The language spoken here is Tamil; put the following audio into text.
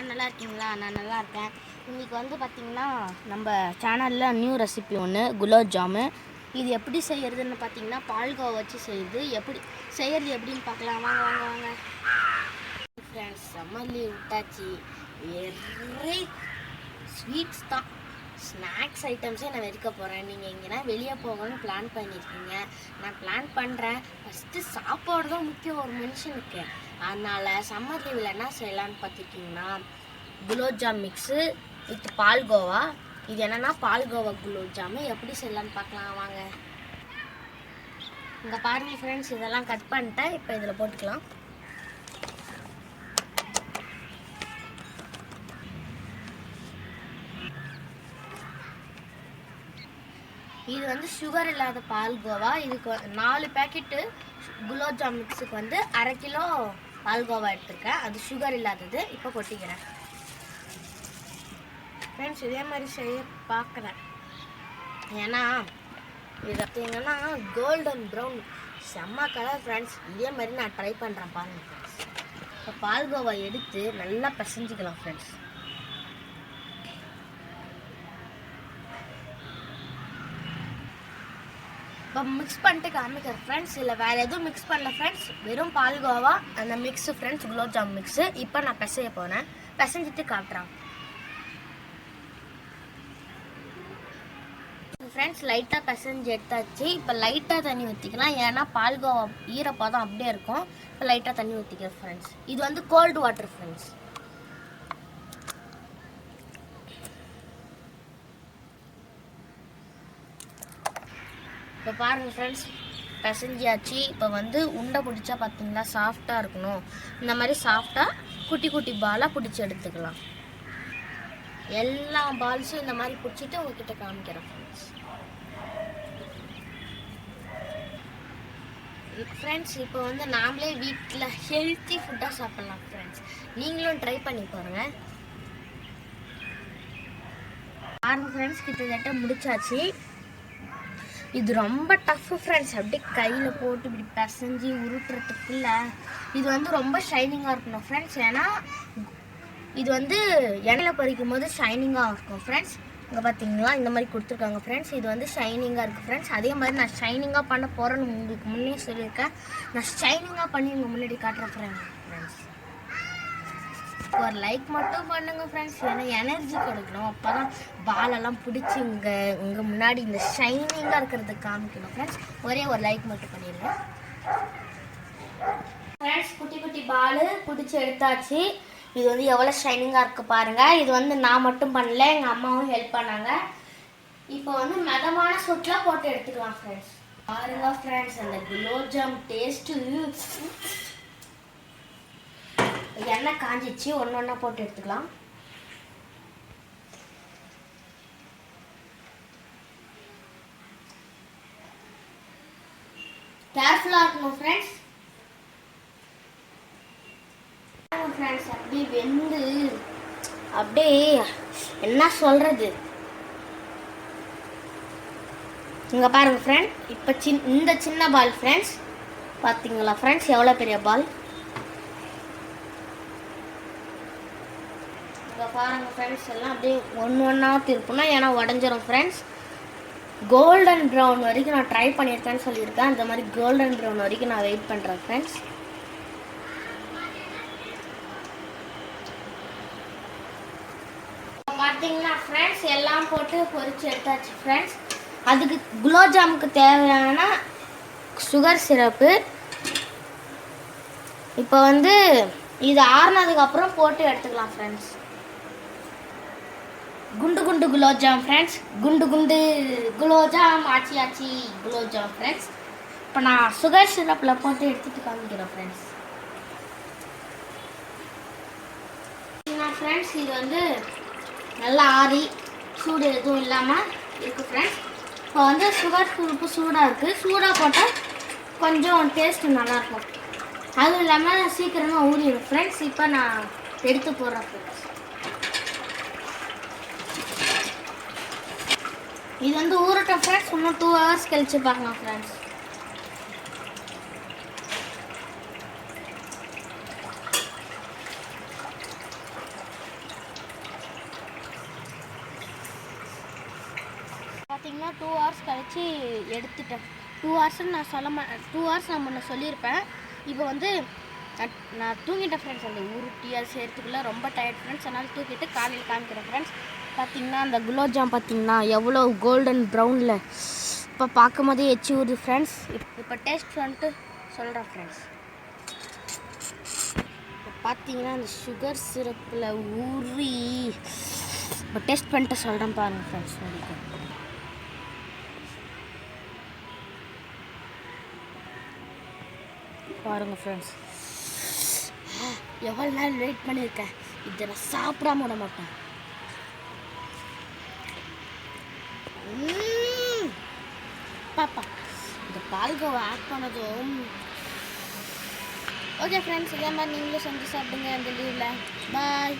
எல்லோரும் நல்லா இருக்கீங்களா? நான் நல்லா இருக்கேன். இன்றைக்கி வந்து பார்த்திங்கன்னா நம்ம சேனலில் நியூ ரெசிபி ஒன்று குலாப் ஜாமு இது எப்படி செய்கிறதுன்னு பார்த்தீங்கன்னா பால்கோவா வச்சு செய்யுது. எப்படி செய்கிறது எப்படின்னு பார்க்கலாம் வாங்க வாங்க வாங்க. ஃப்ரெண்ட்ஸ் சம்மர் லீவ் விட்டாச்சு. வெரி ஸ்வீட்ஸ் தான். ஸ்நாக்ஸ் ஐட்டம்ஸே நான் வெறுக்க போகிறேன் நீங்கள் எங்கேனா வெளியே போகணும்னு பிளான் பண்ணியிருக்கீங்க. நான் பிளான் பண்ணுறேன் ஃபஸ்ட்டு சாப்பாடு தான் முக்கியம் ஒரு மனுஷனுக்கு. அதனால் சம்மர் லீவில் என்ன செய்யலான்னு பார்த்துட்டிங்கன்னா குலோப்ஜாம் மிக்ஸு வித் பால்கோவா இது என்னென்னா பால்கோவா குலோப்ஜாமு எப்படி செய்யலான்னு பார்க்கலாம் வாங்க. இங்கே பாருங்கள் ஃப்ரெண்ட்ஸ் இதெல்லாம் கட் பண்ணிட்டேன் இப்போ இதில் போட்டுக்கலாம். இது வந்து சுகர் இல்லாத பால்கோவா இதுக்கு நாலு பேக்கெட்டு குலோப்ஜாம் மிக்ஸுக்கு வந்து அரை கிலோ பால்கோவா எடுத்திருக்கேன். அது சுகர் இல்லாதது. இப்போ கொட்டிக்கிறேன். ஃப்ரெண்ட்ஸ் இதே மாதிரி செய்ய பார்க்குறேன். ஏன்னா இது பார்த்தீங்கன்னா கோல்டன் ப்ரௌன் செம்ம கலர் ஃப்ரெண்ட்ஸ் இதே மாதிரி நான் ட்ரை பண்ணுறேன் பாருங்கள் ஃப்ரெண்ட்ஸ் இப்போ பால்கோவா எடுத்து நல்லா பிசைஞ்சிக்கலாம் ஃப்ரெண்ட்ஸ் இப்போ மிக்ஸ் பண்ணிட்டு காமிக்கிறேன் ஃப்ரெண்ட்ஸ் இல்லை வேறு எதுவும் மிக்ஸ் பண்ணல ஃப்ரெண்ட்ஸ் வெறும் பால்கோவா அந்த mix friends gulab jamun mix mix இப்போ நான் பிசைய போனேன் பிசைஞ்சிட்டு காட்டுறேன். ஃப்ரெண்ட்ஸ் லைட்டாக பிசைஞ்சு எடுத்தாச்சு. இப்போ லைட்டாக தண்ணி ஊற்றிக்கலாம் ஏன்னா பால்கோவா ஈரப்பதம் அப்படியே இருக்கும். இப்போ லைட்டாக தண்ணி ஊற்றிக்கிறேன் ஃப்ரெண்ட்ஸ் இது வந்து கோல்டு வாட்டர் ஃப்ரெண்ட்ஸ் இப்போ பாருங்கள் ஃப்ரெண்ட்ஸ் பிசைஞ்சியாச்சு இப்போ வந்து உண்டை பிடிச்சா பார்த்தீங்களா சாஃப்டாக இருக்கணும். இந்த மாதிரி சாஃப்டாக குட்டி குட்டி பாலாக பிடிச்சி எடுத்துக்கலாம். எல்லா பால்ஸும் இந்த மாதிரி பிடிச்சிட்டு உங்ககிட்ட காமிக்கிறேன் ஃப்ரெண்ட்ஸ் ஃப்ரெண்ட்ஸ் இப்போ வந்து நாமளே வீட்டில் ஹெல்த்தி ஃபுட்டாக சாப்பிட்லாம் ஃப்ரெண்ட்ஸ் நீங்களும் ட்ரை பண்ணி பாருங்கள் பாருங்கள் ஃப்ரெண்ட்ஸ் கிட்டத்தட்ட முடிச்சாச்சு. இது ரொம்ப டஃப் ஃப்ரெண்ட்ஸ் அப்படியே கையில் போட்டு இப்படி பிசைஞ்சு உருட்டுறதுக்குள்ள இது வந்து ரொம்ப ஷைனிங்காக இருக்கணும் ஃப்ரெண்ட்ஸ் ஏன்னா இது வந்து எண்ணெயில் பறிக்கும் போது ஷைனிங்காக இருக்கும் ஃப்ரெண்ட்ஸ் இங்கே பார்த்தீங்களா இந்த மாதிரி கொடுத்துருக்காங்க ஃப்ரெண்ட்ஸ் இது வந்து ஷைனிங்காக இருக்குது ஃப்ரெண்ட்ஸ் அதே மாதிரி நான் ஷைனிங்காக பண்ண போகிறேன்னு உங்களுக்கு முன்னே சொல்லியிருக்கேன். நான் ஷைனிங்காக பண்ணி உங்கள் முன்னாடி காட்டுறேன் ஃப்ரெண்ட்ஸ் ஒரு லைக் மட்டும் பண்ணுங்க ஃப்ரெண்ட்ஸ் ஏன்னா எனர்ஜி கொடுக்கணும். அப்போ தான் பாலெல்லாம் பிடிச்சி இங்கே உங்கள் முன்னாடி இந்த ஷைனிங்காக இருக்கிறதுக்கு காமிக்கணும் ஃப்ரெண்ட்ஸ் ஒரே ஒரு லைக் மட்டும் பண்ணிடுங்க. ஃப்ரெண்ட்ஸ் குட்டி குட்டி பால் பிடிச்சி எடுத்தாச்சு. இது வந்து எவ்வளோ ஷைனிங்காக இருக்குது பாருங்கள் இது வந்து நான் மட்டும் பண்ணல எங்கள் அம்மாவும் ஹெல்ப் பண்ணாங்க. இப்போ வந்து மிதமான சுட்டில் போட்டு எடுத்துக்கலாம் ஃப்ரெண்ட்ஸ் பாருங்க ஃப்ரெண்ட்ஸ் அந்த குலோப் ஜாம் டேஸ்ட்டு எண்ணெய் காஞ்சிச்சு ஒன்று ஒன்றா போட்டு எடுத்துக்கலாம். கேர்ஃபுல்லாக இருக்கணும் ஃப்ரெண்ட்ஸ் ஃப்ரெண்ட்ஸ் அப்படியே வெந்து அப்படியே என்ன சொல்கிறது இங்கே பாருங்கள் ஃப்ரெண்ட் இப்போ சின் இந்த சின்ன பால் ஃப்ரெண்ட்ஸ் பார்த்தீங்களா ஃப்ரெண்ட்ஸ் எவ்வளோ பெரிய பால் பாருங்கள் ஃப்ரெண்ட்ஸ் எல்லாம் அப்படியே ஒன்று ஒன்றா திருப்பினா ஏன்னா உடஞ்சிரும் ஃப்ரெண்ட்ஸ் கோல்டன் ப்ரௌன் வரைக்கும் நான் ட்ரை பண்ணியிருக்கேன்னு சொல்லியிருக்கேன். அந்த மாதிரி கோல்டன் ப்ரௌன் வரைக்கும் நான் வெயிட் பண்ணுறேன் ஃப்ரெண்ட்ஸ் பார்த்தீங்கன்னா ஃப்ரெண்ட்ஸ் எல்லாம் போட்டு பொறிச்சு எடுத்தாச்சு ஃப்ரெண்ட்ஸ் அதுக்கு குலோப்ஜாமுக்கு தேவையான சுகர் சிரப்பு இப்போ வந்து இது ஆறுனதுக்கப்புறம் போட்டு எடுத்துக்கலாம் ஃப்ரெண்ட்ஸ் குண்டு குண்டு குலோப்ஜாம் ஃப்ரெண்ட்ஸ் குண்டு குண்டு குலோப்ஜாம். ஆச்சி ஆச்சி குலோப்ஜாம் ஃப்ரெண்ட்ஸ் இப்போ நான் சுகர் சிரப்பில் போட்டு எடுத்துகிட்டு காமிக்கிறேன் ஃப்ரெண்ட்ஸ் ஃப்ரெண்ட்ஸ் இது வந்து நல்லா ஆறி சூடு எதுவும் இல்லாமல் இருக்குது ஃப்ரெண்ட்ஸ் இப்போ வந்து சுகர் குரூப்பு சூடாக இருக்குது சூடாக போட்டால் கொஞ்சம் டேஸ்ட்டு நல்லாயிருக்கும். அதுவும் இல்லாமல் சீக்கிரமாக ஊறிடும் ஃப்ரெண்ட்ஸ் இப்போ நான் எடுத்து போடுறேன் ஃப்ரெண்ட்ஸ் இது வந்து ஊறட்டும் ஃப்ரெண்ட்ஸ் இன்னும் டூ ஹவர்ஸ் கழிச்சு பார்க்கலாம் ஃப்ரெண்ட்ஸ் பார்த்தீங்கன்னா டூ ஹவர்ஸ் கழிச்சு எடுத்துட்டேன். டூ ஹவர்ஸ்னு நான் சொல்ல மா டூ ஹவர்ஸ் நான் முன்ன சொல்லியிருப்பேன். இப்போ வந்து நான் தூங்கிட்டேன் ஃப்ரெண்ட்ஸ் அந்த உருட்டி அது செய்கிறதுக்குள்ளே ரொம்ப டயர்ட் ஃப்ரெண்ட்ஸ் அதனால் தூக்கிட்டு காலையில் காமிக்கிறேன் ஃப்ரெண்ட்ஸ் பார்த்தீங்கன்னா அந்த குலோப்ஜாம் பார்த்தீங்கன்னா எவ்வளோ கோல்டன் ப்ரௌனில் இப்போ பார்க்கும் போதே எச்சி ஊறுது ஃப்ரெண்ட்ஸ் இப்போ டேஸ்ட் வந்துட்டு சொல்கிறேன் ஃப்ரெண்ட்ஸ் இப்போ பார்த்தீங்கன்னா அந்த சுகர் சிரப்பில் ஊறி. இப்போ டேஸ்ட் பண்ணிட்டு சொல்கிறேன் பாருங்கள் ஃப்ரெண்ட்ஸ் உங்களுக்கு. பாருங்க ஃப்ரெண்ட்ஸ் எவ்வளோ நாள் வெயிட் பண்ணியிருக்கேன் இதை நான் சாப்பிடாம விட மாட்டேன். பாப்பா இந்த பால்கோவை ஆட் பண்ணதும். ஓகே ஃப்ரெண்ட்ஸ் இதே மாதிரி நீங்களும் செஞ்சு சாப்பிடுங்க அந்த லீவில் பாய்